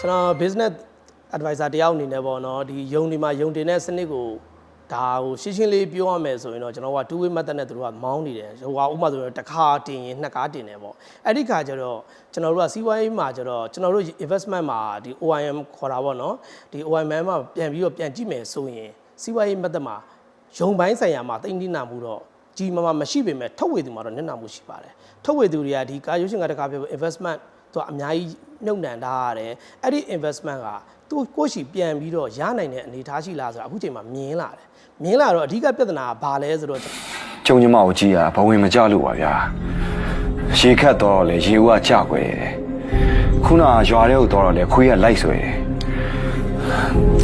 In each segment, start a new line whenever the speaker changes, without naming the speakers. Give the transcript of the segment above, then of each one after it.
ကျွန်တော် business advisor တယောက်အနေနဲ့ပေါ့နော်ဒီယုံဒီမှာယုံတင်တဲ့စနစ်ကိုဒါဟိုရှင်းရှင်းလေးပြောရမယ်ဆိုရင်တော့ကျွန်တော်က two way method နဲ့သူတို့ကမောင်းနေတယ်ဟိုကဥပမာဆိုရင်တစ်ခါတင်ရင်နှစ်ကားတင်တယ်ပေါ့အဲ့ဒီခါကျတော့ကျွန်တော်တို့ကစီးပွားရေးမှာကျတော့ကျွန်တော်တို့ investment မှာဒီ OIM ခေါ်တာပေါ့နော်ဒီ OIM မှာပြန်ပြီးတော့ပြန်ကြည့်မယ်ဆိုရင်စီးပွားရေး method မှာယုံပိုင်းဆိုင်ရာမှာတိမ့်တိနာမှုတော့ကြီးမမမရှိပေမဲ့ထုတ်ဝေသူမှာတော့နစ်နာမှုရှိပါတယ်ထုတ်ဝေသူတွေကဒီကာရုပ်ရှင်ကတကားပြော investment သူကအများကြီးနှုတ်နှံထားရတယ်အဲ့ဒီ investment ကသူကိုယ့်ရှိပြန်ပြီးတော့ရနိုင်တဲ့အနေအထားရှိလားဆိုတာအခုချိန်မှာမြင်လာတယ်မြင်လာတော့အဓိကပြဿနာကဘာလဲဆိုတော့
ကျုံညီမကိုကြည့်ရဘဝင်မကြလို့ပါဗျာရေခတ်တော့လေရေဦးကကြွယ်တယ်ခုနကရွာထဲကိုတော့လေခွေးကလိုက်ဆွဲတယ်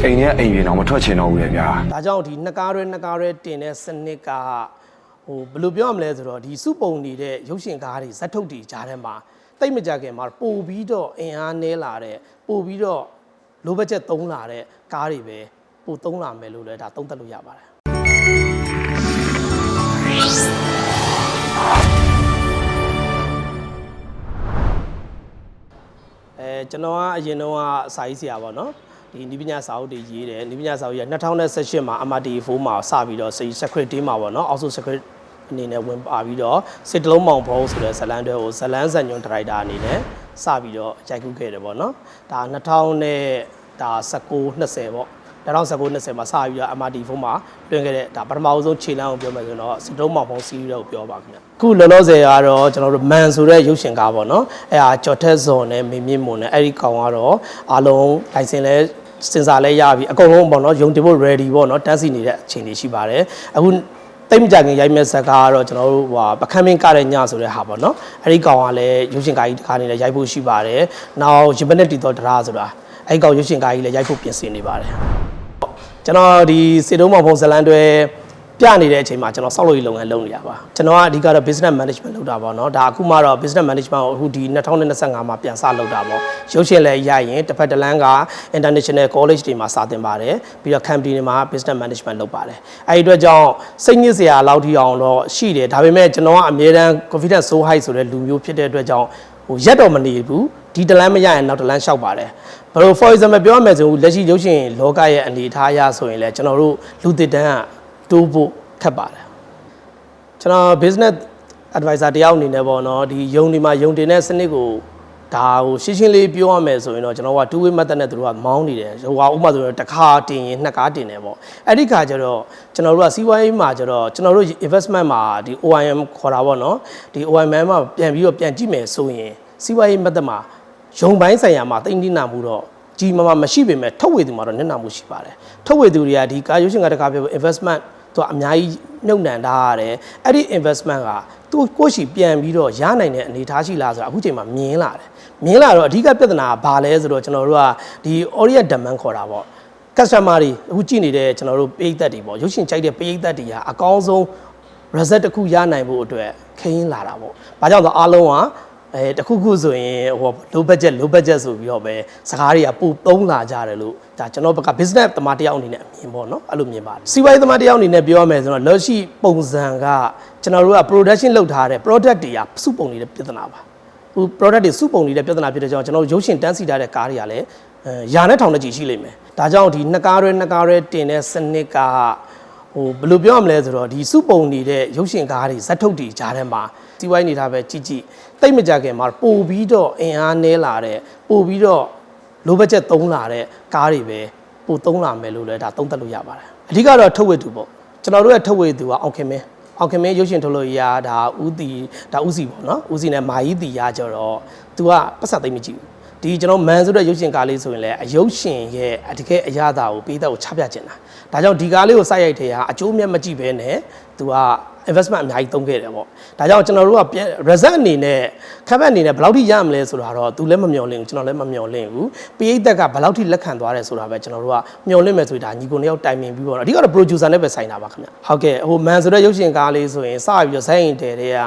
အိမ်ထဲကအိမ်ပြေတော့မထွက်ချင်တော့ဘူးလေဗျာ
ဒါကြောင့်ဒီနှစ်ကားရဲနှစ်ကားရဲတင်တဲ့စနစ်ကဟိုဘယ်လိုပြောရမလဲဆိုတော့ဒီစုပုံနေတဲ့ရုပ်ရှင်ကားတွေဇက်ထုတ်တွေကြားထဲမှာ တိတ်မကြခင်မှာပို့ပြီးတော့အင်အားနည်းလာတဲ့ပို့ပြီးတော့လိုဘတ်ချက်သုံးလာတဲ့ကားတွေပဲပို့သုံးလာမယ်လို့လည်းဒါသုံးသပ်လို့ရပါတယ်အဲကျွန်တော်ကအရင်တော့ကစာရေးဆရာပေါ့နော်ဒီနိပညာစာအုပ်တွေရေးတယ်နိပညာစာအုပ်ရ2018မှာ MRT4 မှာစပြီးတော့ secretary မှာပေါ့နော်အောက်ဆို secretary အနေနဲ့ဝင်ပါပြီးတော့စစ်တလုံးမောင်ဘုံဆိုတဲ့ဇလန်တွေကိုဇလန်ဇန်ညွန်ဒရိုက်တာအနေနဲ့စပြီးတော့ရိုက်ကူးခဲ့တယ်ပေါ့နော်ဒါ2000နဲ့ဒါ19 20ပေါ့2019 20မှာစပြီးတော့ MRT4 မှာတွင်ခဲ့တဲ့ဒါပထမအဆုံးခြေလမ်းကိုပြောမယ်ဆိုတော့စစ်တုံးမောင်ဘုံစီးရီးတော့ပြောပါခင်ဗျအခုလောလောဆယ်ကတော့ကျွန်တော်တို့မန်ဆိုတဲ့ရုပ်ရှင်ကားပေါ့နော်အဲဟာကျော်ထက်ဇွန်နဲ့မေမြင့်မွန်နဲ့အဲ့ဒီကောင်ကတော့အားလုံးလိုင်စင်လဲစင်စာလဲရပြီအကုန်လုံးပေါ့နော်ယုံတင်ဖို့ ready ပေါ့နော်တန်းစီနေတဲ့အခြေအနေရှိပါတယ်အခု တိတ်မကြခင်ရိုက်မဲ့ဇက်ကားကတော့ကျွန်တော်တို့ဟိုပကမ်းမင်းကတဲ့ညဆိုတဲ့ဟာပေါ့နော်အဲ့ဒီကောင်ကလည်းရုပ်ရှင်ကားကြီးတစ်ခါနေလဲရိုက်ဖို့ရှိပါတယ်နောက်ရပနက်တီတော်တရားဆိုတာအဲ့ဒီကောင်ရုပ်ရှင်ကားကြီးလည်းရိုက်ဖို့ပြင်ဆင်နေပါတယ်ကျွန်တော်ဒီစေတုံးမောင်ဖုံဇလန်တွေ ပြနေတဲ့အချိန်မှာကျွန်တော်စောက်လို့ရလုပ်ငန်းလုပ်နေရပါကျွန်တော်ကအဓိကတော့ business management လုပ်တာပေါ့နော်ဒါအခုမှတော့ business management ကိုအခုဒီ2025မှာပြန်စလုပ်တာပေါ့ရုပ်ရှင်လည်းရရင်တစ်ဖက်တစ်လမ်းက international college တွေမှာစာသင်ပါတယ်ပြီးတော့ company တွေမှာ business management လုပ်ပါတယ်အဲဒီအတွက်ကြောင့်စိတ်ညစ်စရာလောက်ထိအောင်တော့ရှိတယ်ဒါပေမဲ့ကျွန်တော်ကအမြဲတမ်း confidence so high ဆိုတဲ့လူမျိုးဖြစ်တဲ့အတွက်ကြောင့်ဟိုရက်တော့မနေဘူးဒီတလန်းမရရင်နောက်တလန်းလျှောက်ပါတယ်ဘယ်လို for example ပြောရမယ်ဆိုလက်ရှိရုပ်ရှင်လောကရဲ့အနေအထားအရဆိုရင်လည်းကျွန်တော်တို့လူသစ်တန်းက တိုးဖို့ခက်ပါတယ်ကျွန်တော် business advisor တယောက်အနေနဲ့ပေါ့နော်ဒီယုံဒီမှာယုံတင်တဲ့စနစ်ကိုဒါဟိုရှင်းရှင်းလေးပြောရမယ်ဆိုရင်တော့ကျွန်တော်က two way method နဲ့သူတို့ကမောင်းနေတယ်ဟိုကဥပမာဆိုရင်တစ်ခါတင်ရင်နှစ်ကားတင်တယ်ပေါ့အဲ့ဒီခါကျတော့ကျွန်တော်တို့ကစီးပွားရေးမှာကျတော့ကျွန်တော်တို့ investment မှာဒီ OIM ခေါ်တာပေါ့နော်ဒီ OIM မှာပြန်ပြီးတော့ပြန်ကြည့်မယ်ဆိုရင်စီးပွားရေး method မှာယုံပိုင်းဆိုင်ရာမှာတိမ့်တိနာမှုတော့ကြီးမမမရှိပေမဲ့ထုတ်ဝေသူမှာတော့နစ်နာမှုရှိပါတယ်ထုတ်ဝေသူတွေကဒီကာရုပ်ရှင်ကတကားပြော investment သူကအများကြီးနှုတ်နှံထားရတယ်အဲ့ဒီ investment ကသူကိုယ့်ရှိပြန်ပြီးတော့ရနိုင်တဲ့အနေအထားရှိလားဆိုတာအခုချိန်မှာမြင်လာတယ်မြင်လာတော့အဓိကပြဿနာကဘာလဲဆိုတော့ကျွန်တော်တို့ကဒီ audience demand ခေါ်တာပေါ့ customer တွေအခုကြည့်နေတဲ့ကျွန်တော်တို့ပရိသတ်တွေပေါ့ရုပ်ရှင်ကြိုက်တဲ့ပရိသတ်တွေကအကောင်းဆုံး result တစ်ခုရနိုင်ဖို့အတွက်ခင်းလာတာပေါ့။ဘာကြောင့်လဲအားလုံးက အဲတစ်ခုခုဆိုရင်ဟို low budget low budget ဆိုပြီးတော့ပဲစကားတွေကပိုသုံးလာကြတယ်လို့ဒါကျွန်တော်ဘက်က business သမားတယောက်အနေနဲ့အမြင်ပေါ့နော်အဲ့လိုမြင်ပါတယ်စီးပွားရေးသမားတယောက်အနေနဲ့ပြောရမယ်ဆိုတော့လက်ရှိပုံစံကကျွန်တော်တို့က production လုပ်ထားတဲ့ product တွေကစုပုံနေတဲ့ပြဿနာပါဟို product တွေစုပုံနေတဲ့ပြဿနာဖြစ်တဲ့ကြောင့်ကျွန်တော်တို့ရုပ်ရှင်တန်းစီထားတဲ့ကားတွေကလည်းအဲယာနဲ့ထောင်နဲ့ကြီးရှိလိမ့်မယ်ဒါကြောင့်ဒီနှစ်ကားရဲနှစ်ကားရဲတင်တဲ့စနစ်က ဟိုဘယ်လိုပြောရမလဲဆိုတော့ဒီစုပုံနေတဲ့ရုပ်ရှင်ကားတွေဇက်ထုတ်တွေကြားထဲမှာစီးပွားရေးနေတာပဲကြည့်ကြည့်တိတ်မကြခင်မှာပို့ပြီးတော့အင်အားနည်းလာတဲ့ပို့ပြီးတော့လိုဘတ်ချက်သုံးလာတဲ့ကားတွေပဲပို့သုံးလာမယ်လို့လည်းဒါသုံးသပ်လို့ရပါတယ်အဓိကတော့ထုတ်ဝေသူပေါ့ကျွန်တော်တို့ရဲ့ထုတ်ဝေသူကအောင်ခင်မင်းအောင်ခင်မင်းရုပ်ရှင်ထုတ်လို့ရဒါဥတီဒါဥစီပေါ့နော်ဥစီနဲ့မာကြီးတီရကြတော့ तू ကပတ်စံသိမ့်မကြည့်ဘူး ဒီကျွန်တော်မန်ဆိုတဲ့ရုပ်ရှင်ကားလေးဆိုရင်လည်းအရုပ်ရှင်ရဲ့အတကယ်အရသာကိုပေးတဲ့ကိုချပြကျင်တာဒါကြောင့်ဒီကားလေးကိုစိုက်ရိုက်ထဲကအကျိုးမြတ်မကြည့်ဘဲနဲ့ तू က investment အများကြီးသုံးခဲ့တယ်ပေါ့ဒါကြောင့်ကျွန်တော်တို့ကပြန် result အနေနဲ့ခက်ဘက်အနေနဲ့ဘယ်လောက်ထိရမလဲဆိုတာတော့ तू လည်းမမျှော်လင့်ဘူးကျွန်တော်လည်းမမျှော်လင့်ဘူးပရိသတ်ကဘယ်လောက်ထိလက်ခံသွားတယ်ဆိုတာပဲကျွန်တော်တို့ကမျှော်လင့်မယ်ဆိုရင်ဒါညီကိုနှစ်ယောက်တိုင်ပင်ပြီးပေါ့နော်အဓိကတော့ producer နဲ့ပဲဆိုင်တာပါခင်ဗျဟုတ်ကဲ့ဟိုမန်ဆိုတဲ့ရုပ်ရှင်ကားလေးဆိုရင်စပြီးတော့ဇက်ရင်တဲတဲ့က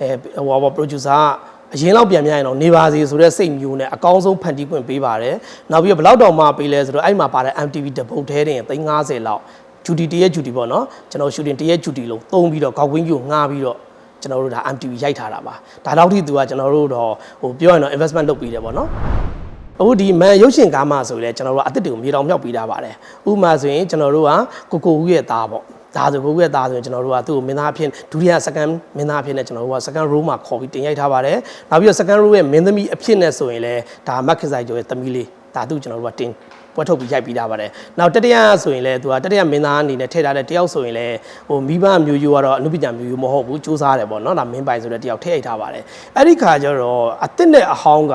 အဲဟိုပါ producer က အရင်လောက်ပြန်ပြရင်တော့နေပါစေဆိုတဲ့စိတ်မျိုးနဲ့အကောင်းဆုံးဖန်တီးခွင့်ပေးပါတယ်။နောက်ပြီးတော့ဘယ်လောက်တောင်မှပေးလဲဆိုတော့အဲ့မှာပါတဲ့ MTV တပုတ်သေးတယ်350လောက်ဂျူတီတရက်ဂျူတီပေါ့နော်ကျွန်တော်ရှူတင်တရက်ဂျူတီလုံးသုံးပြီးတော့ကောက်ဝင်းကြီးကိုငှားပြီးတော့ကျွန်တော်တို့ဒါ MTV ရိုက်ထားတာပါ။ဒါတော့ထိသူကကျွန်တော်တို့တော့ဟိုပြောရင်တော့ investment လုပ်ပြီးတယ်ပေါ့နော်။အခုဒီမန်ရုပ်ရှင်ကားမှဆိုရင်လည်းကျွန်တော်တို့ကအသစ်တွေကိုမြေတောင်မြောက်ပေးထားပါတယ်ဥပမာဆိုရင်ကျွန်တော်တို့ကကိုကိုဦးရဲ့သားပေါ့ ဒါဆိုကိုကိုရဲ့သားဆိုရင်ကျွန်တော်တို့ကသူ့ကိုမင်းသားအဖြစ်ဒုတိယ second မင်းသားအဖြစ်နဲ့ကျွန်တော်တို့က second row မှာခေါ်ပြီးတင်ရိုက်ထားပါတယ်နောက်ပြီးတော့ second row ရဲ့မင်းသမီးအဖြစ်နဲ့ဆိုရင်လည်းဒါမက်ခဆိုင်ကျော်ရဲ့သမီးလေးဒါသူ့ကျွန်တော်တို့ကတင်ပွဲထုတ်ပြီးရိုက်ပြီးသားပါတယ်။နောက်တတိယဆိုရင်လည်းသူကတတိယမင်းသားအနေနဲ့ထည့်ထားတဲ့တယောက်ဆိုရင်လည်းဟိုမိဘမျိုးရိုးကတော့အနုပညာမျိုးရိုးမဟုတ်ဘူးစူးစမ်းတယ်ပေါ့နော်။ဒါမင်းပိုင်ဆိုတဲ့တယောက်ထည့်ရိုက်ထားပါတယ်။အဲ့ဒီခါကျတော့အစ်စ်နဲ့အဟောင်းက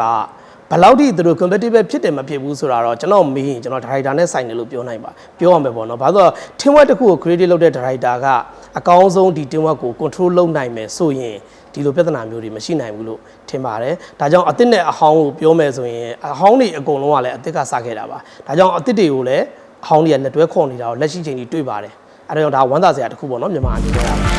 ဘယ်လောက်ထိသူတို့ competitive ဖြစ်တယ်မဖြစ်ဘူးဆိုတာတော့ကျွန်တော်မေးရင်ကျွန်တော် director နဲ့ဆိုင်တယ်လို့ပြောနိုင်ပါပြောရမယ်ပေါ့နော်။ဘာလို့လဲဆိုတော့ team work တစ်ခုကို create လုပ်တဲ့ director ကအကောင်းဆုံးဒီ team work ကို control လုပ်နိုင်မယ်ဆိုရင်ဒီလိုပြဿနာမျိုးတွေမရှိနိုင်ဘူးလို့ထင်ပါတယ်။ဒါကြောင့်အစ်စ်နဲ့အဟောင်းကိုပြောမယ်ဆိုရင်အဟောင်းတွေအကုန်လုံးကလည်းအစ်စ်ကစခဲ့တာပါ။ဒါကြောင့်အစ်စ်တွေကိုလည်းအဟောင်းတွေကလက်တွဲခေါ်နေတာကိုလက်ရှိချိန်ကြီးတွေ့ပါတယ်။အဲဒါကြောင့်ဒါဝမ်းသာစရာတစ်ခုပေါ့နော်မြန်မာအနေနဲ့က